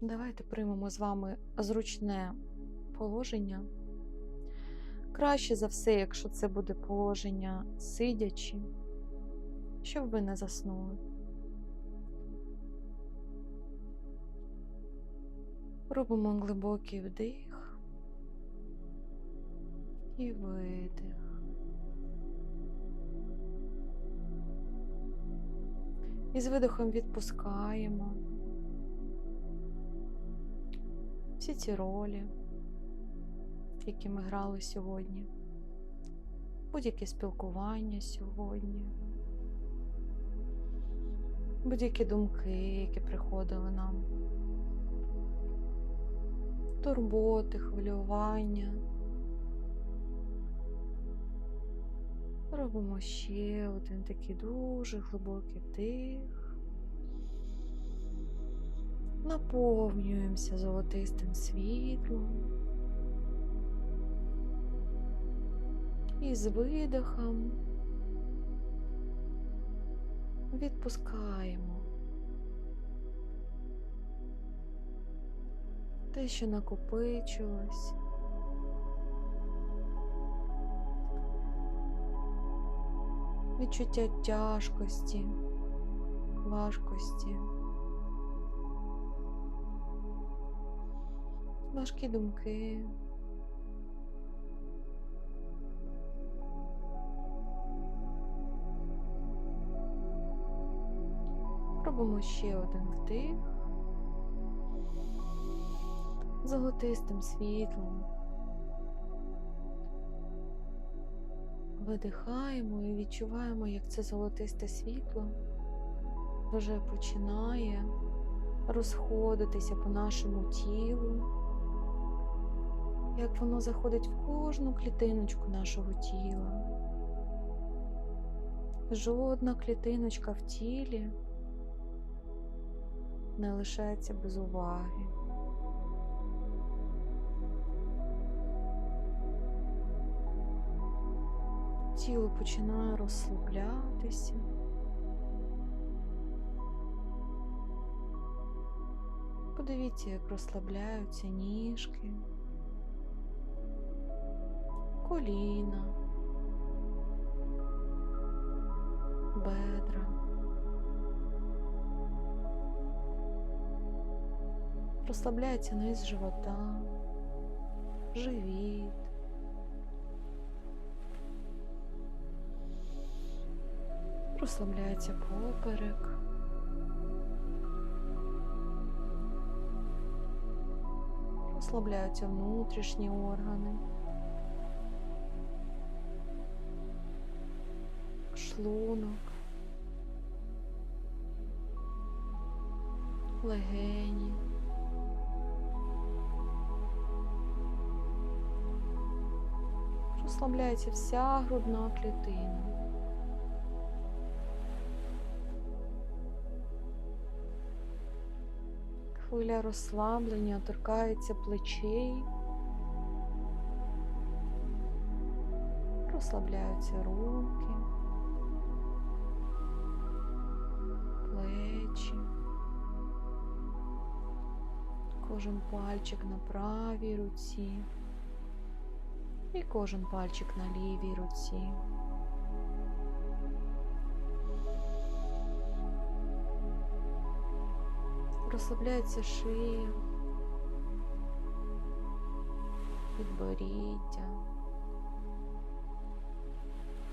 Давайте приймемо з вами зручне положення. Краще за все, якщо це буде положення сидячи, щоб ви не заснули. Робимо глибокий вдих і видих. І з видихом відпускаємо всі ці ролі, які ми грали сьогодні, будь-яке спілкування сьогодні, будь-які думки, які приходили нам, турботи, хвилювання. Робимо ще один такий дуже глибокий вдих. Наповнюємося золотистим світлом. І з видихом відпускаємо те, що накопичилось. Відчуття тяжкості, важкості, важкі думки. Робимо ще один вдих золотистим світлом. Видихаємо і відчуваємо, як це золотисте світло вже починає розходитися по нашому тілу, як воно заходить в кожну клітиночку нашого тіла. Жодна клітиночка в тілі не лишається без уваги. Тіло починає розслаблятися. Подивіться, як розслабляються ніжки, коліна, бедра. Розслабляється низ живота, живіт. Розслабляється поперек. Розслабляються внутрішні органи. Шлунок. Легені. Розслабляється вся грудна клітина. Хвиля розслаблення торкається плечей, розслабляються руки, кожен пальчик на правій руці і кожен пальчик на лівій руці. Розслабляється шия, підборіддя,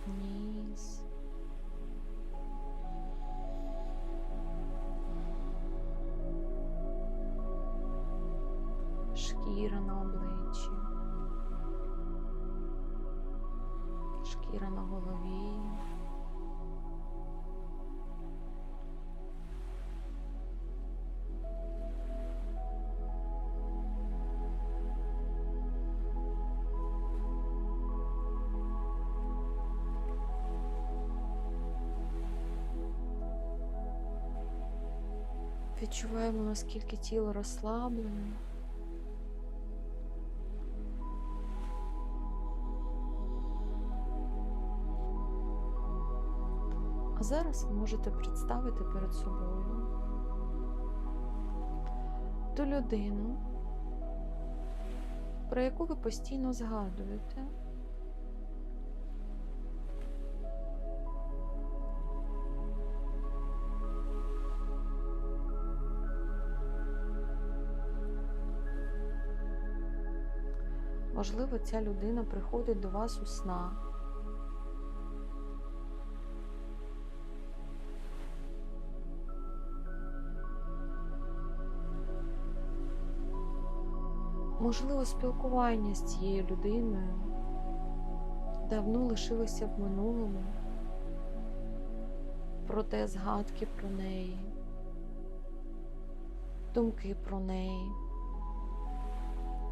ніс. Шкіра на голові. Відчуваємо, наскільки тіло розслаблене. А зараз ви можете представити перед собою ту людину, про яку ви постійно згадуєте. Можливо, ця людина приходить до вас у снах. Можливо, спілкування з цією людиною давно лишилося в минулому, проте згадки про неї, думки про неї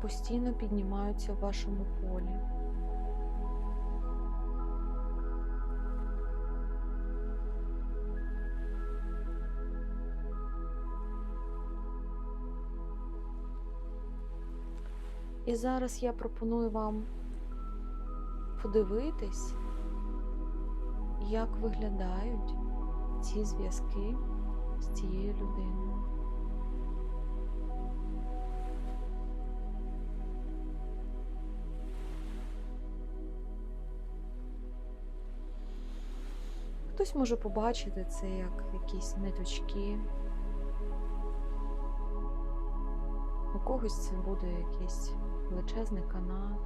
постійно піднімаються в вашому полі. І зараз я пропоную вам подивитись, як виглядають ці зв'язки з цією людиною. Хтось може побачити це як якісь ниточки. Когось це буде якийсь величезний канат,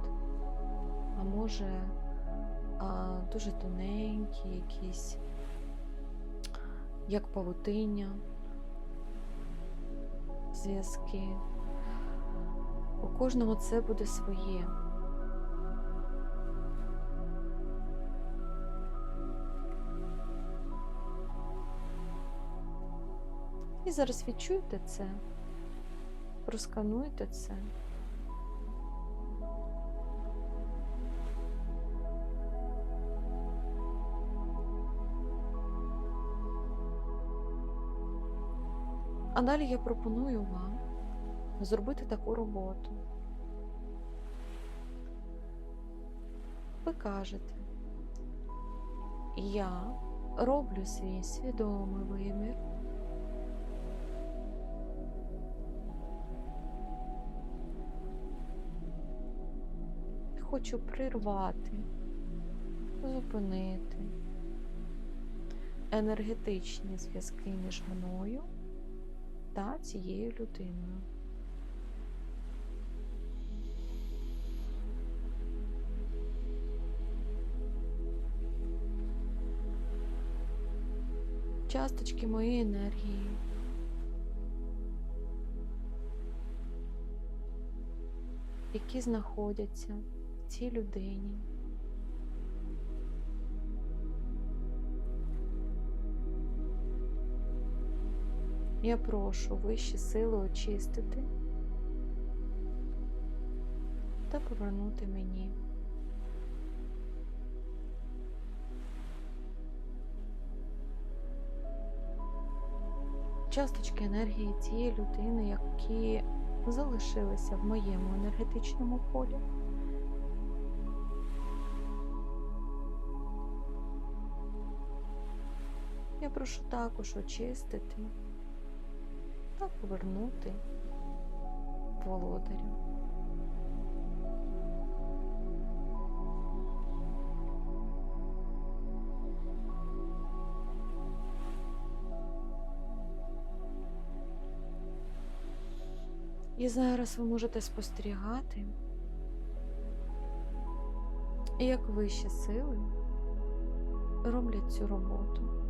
а може а, дуже тоненькі, якісь, як павутиння, зв'язки. У кожного це буде своє. І зараз відчуйте це, проскануйте це. А далі я пропоную вам зробити таку роботу. Ви кажете, я роблю свій свідомий вимір. Хочу прирвати, зупинити енергетичні зв'язки між мною та цією людиною. Часточки моєї енергії. Які знаходяться цій людині. Я прошу вищі сили очистити та повернути мені. Часточки енергії цієї людини, які залишилися в моєму енергетичному полі. Прошу також очистити та повернути володарю. І зараз ви можете спостерігати, як вищі сили роблять цю роботу.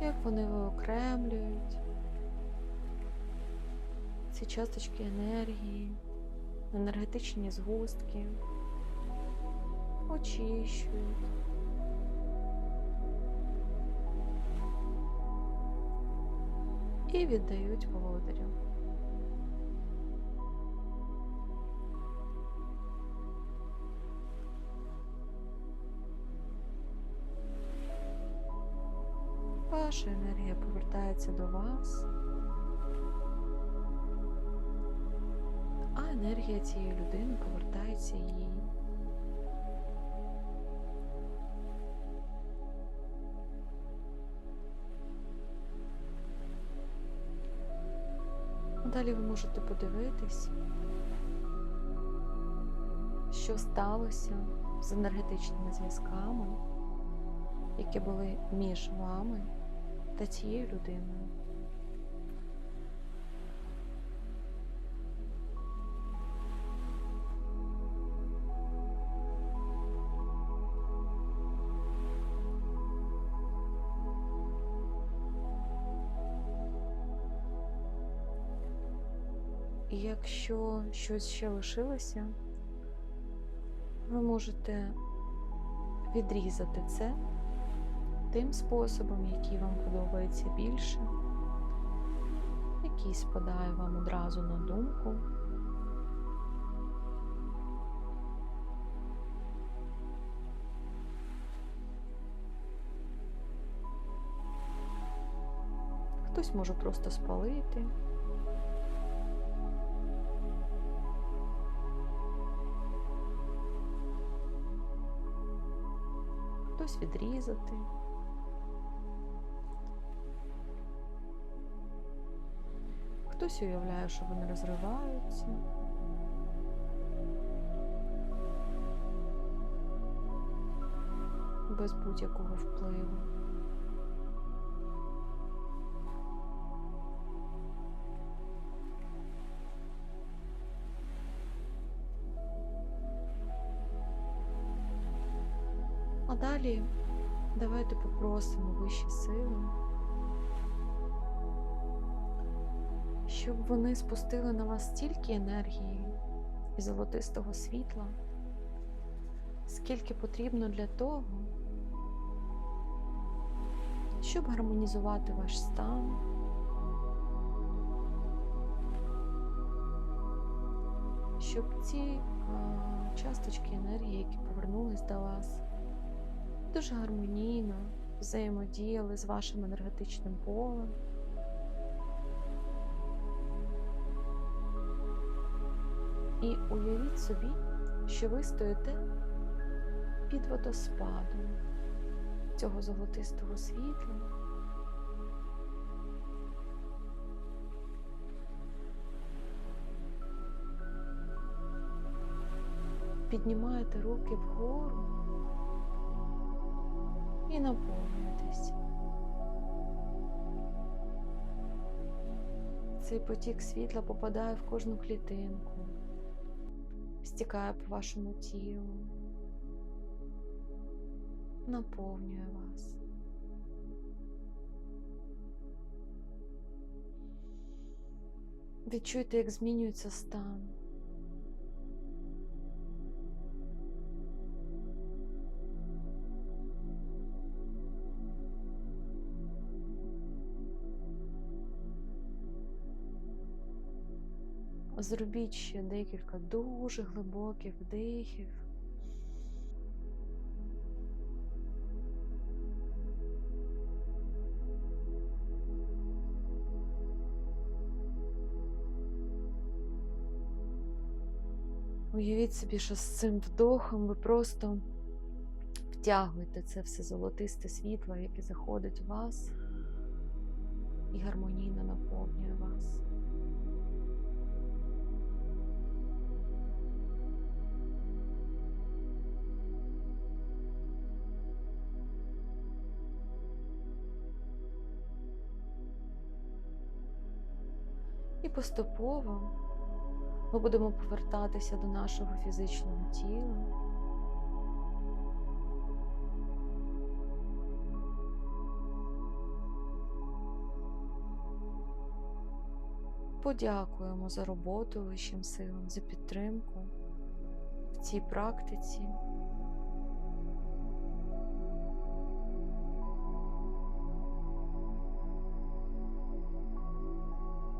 Як вони виокремлюють ці часточки енергії, енергетичні згустки, очищують. І віддають володарю. ваша енергія повертається до вас, а енергія цієї людини повертається їй. Далі ви можете подивитись, що сталося з енергетичними зв'язками, які були між вами та цією людиною. Якщо щось ще лишилося, ви можете відрізати це тим способом, який вам подобається більше, який спадає вам одразу на думку. Хтось може просто спалити. Хтось відрізати. Хтось уявляє, що вони розриваються. Без будь-якого впливу. А далі давайте попросимо вищі сили, щоб вони спустили на вас стільки енергії і золотистого світла, скільки потрібно для того, щоб гармонізувати ваш стан. Щоб ці а, часточки енергії, які повернулись до вас, дуже гармонійно взаємодіяли з вашим енергетичним полем. І уявіть собі, що ви стоїте під водоспадом цього золотистого світла. Піднімаєте руки вгору і наповнюєтесь. Цей потік світла попадає в кожну клітинку, стікає по вашому тілу, наповнює вас. Відчуйте, як змінюється стан. Зробіть ще декілька дуже глибоких вдихів. Уявіть собі, що з цим вдохом ви просто втягуєте це все золотисте світло, яке заходить в вас і гармонійно наповнює вас. Поступово ми будемо повертатися до нашого фізичного тіла. Подякуємо за роботу вищим силам, за підтримку в цій практиці.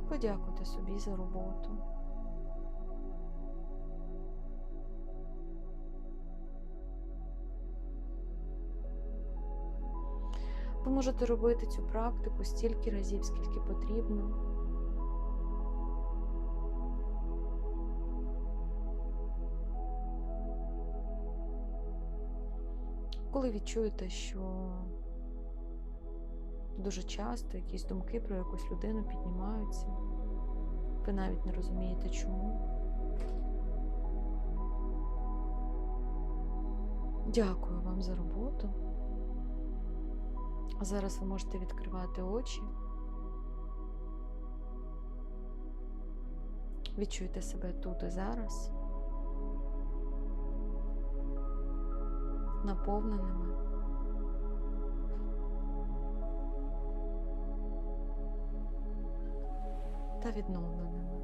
Подякуйте собі за роботу. Ви можете робити цю практику стільки разів, скільки потрібно. Коли відчуєте, що дуже часто якісь думки про якусь людину піднімаються, Ви навіть не розумієте чому. Дякую вам за роботу. А зараз ви можете відкривати очі. Відчуйте себе тут і зараз, наповненими. Та відновленими.